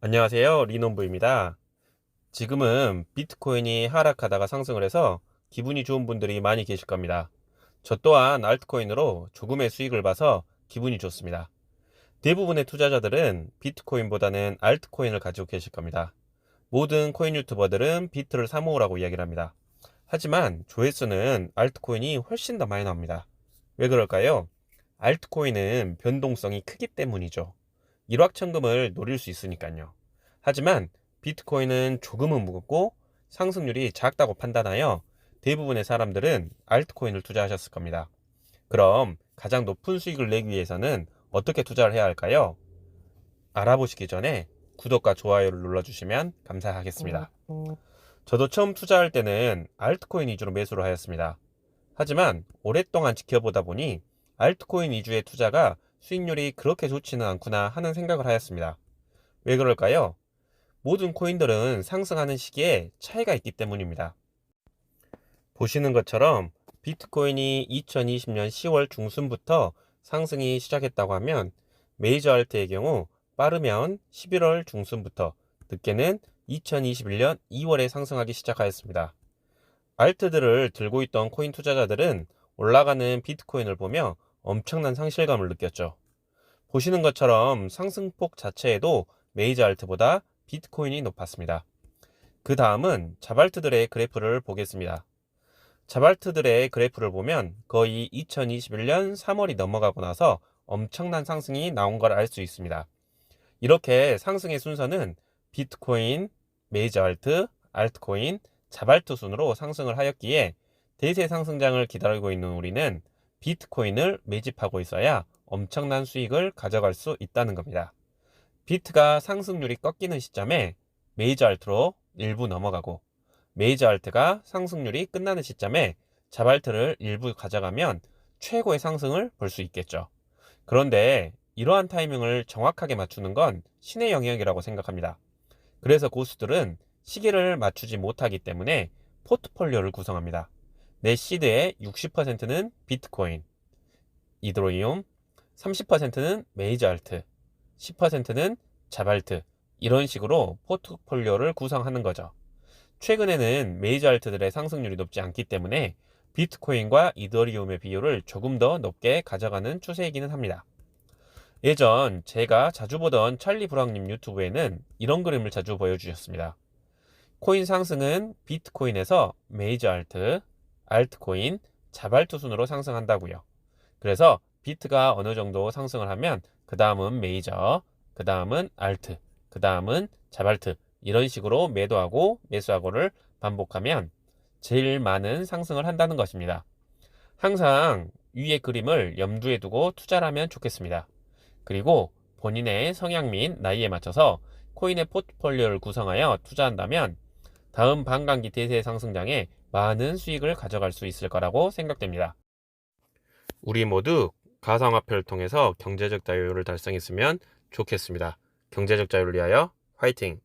안녕하세요. 리논부입니다. 지금은 비트코인이 하락하다가 상승을 해서 기분이 좋은 분들이 많이 계실 겁니다. 저 또한 알트코인으로 조금의 수익을 봐서 기분이 좋습니다. 대부분의 투자자들은 비트코인보다는 알트코인을 가지고 계실 겁니다. 모든 코인 유튜버들은 비트를 사모으라고 이야기를 합니다. 하지만 조회수는 알트코인이 훨씬 더 많이 나옵니다. 왜 그럴까요? 알트코인은 변동성이 크기 때문이죠. 일확천금을 노릴 수 있으니까요. 하지만 비트코인은 조금은 무겁고 상승률이 작다고 판단하여 대부분의 사람들은 알트코인을 투자하셨을 겁니다. 그럼 가장 높은 수익을 내기 위해서는 어떻게 투자를 해야 할까요? 알아보시기 전에 구독과 좋아요를 눌러주시면 감사하겠습니다. 저도 처음 투자할 때는 알트코인 위주로 매수를 하였습니다. 하지만 오랫동안 지켜보다 보니 알트코인 위주의 투자가 수익률이 그렇게 좋지는 않구나 하는 생각을 하였습니다. 왜 그럴까요? 모든 코인들은 상승하는 시기에 차이가 있기 때문입니다. 보시는 것처럼 비트코인이 2020년 10월 중순부터 상승이 시작했다고 하면 메이저 알트의 경우 빠르면 11월 중순부터 늦게는 2021년 2월에 상승하기 시작하였습니다. 알트들을 들고 있던 코인 투자자들은 올라가는 비트코인을 보며 엄청난 상실감을 느꼈죠. 보시는 것처럼 상승폭 자체에도 메이저 알트보다 비트코인이 높았습니다. 그 다음은 자발트들의 그래프를 보겠습니다. 자발트들의 그래프를 보면 거의 2021년 3월이 넘어가고 나서 엄청난 상승이 나온 걸 알 수 있습니다. 이렇게 상승의 순서는 비트코인, 메이저 알트, 알트코인, 자발트 순으로 상승을 하였기에 대세 상승장을 기다리고 있는 우리는 비트코인을 매집하고 있어야 엄청난 수익을 가져갈 수 있다는 겁니다. 비트가 상승률이 꺾이는 시점에 메이저 알트로 일부 넘어가고 메이저 알트가 상승률이 끝나는 시점에 자발트를 일부 가져가면 최고의 상승을 볼 수 있겠죠. 그런데 이러한 타이밍을 정확하게 맞추는 건 신의 영역이라고 생각합니다. 그래서 고수들은 시기를 맞추지 못하기 때문에 포트폴리오를 구성합니다. 내 시드의 60%는 비트코인, 이드로이움, 30%는 메이저 알트, 10%는 자발트, 이런 식으로 포트폴리오를 구성하는 거죠. 최근에는 메이저 알트들의 상승률이 높지 않기 때문에 비트코인과 이더리움의 비율을 조금 더 높게 가져가는 추세이기는 합니다. 예전 제가 자주 보던 찰리 브랑님 유튜브에는 이런 그림을 자주 보여주셨습니다. 코인 상승은 비트코인에서 메이저 알트, 알트코인, 자발트 순으로 상승한다고요. 그래서 비트가 어느 정도 상승을 하면 그 다음은 메이저, 그 다음은 알트, 그 다음은 자발트 이런 식으로 매도하고 매수하고를 반복하면 제일 많은 상승을 한다는 것입니다. 항상 위의 그림을 염두에 두고 투자를 하면 좋겠습니다. 그리고 본인의 성향 및 나이에 맞춰서 코인의 포트폴리오를 구성하여 투자한다면 다음 반감기 대세 상승장에 많은 수익을 가져갈 수 있을 거라고 생각됩니다. 우리 모두 가상화폐를 통해서 경제적 자유를 달성했으면 좋겠습니다. 경제적 자유를 위하여 화이팅!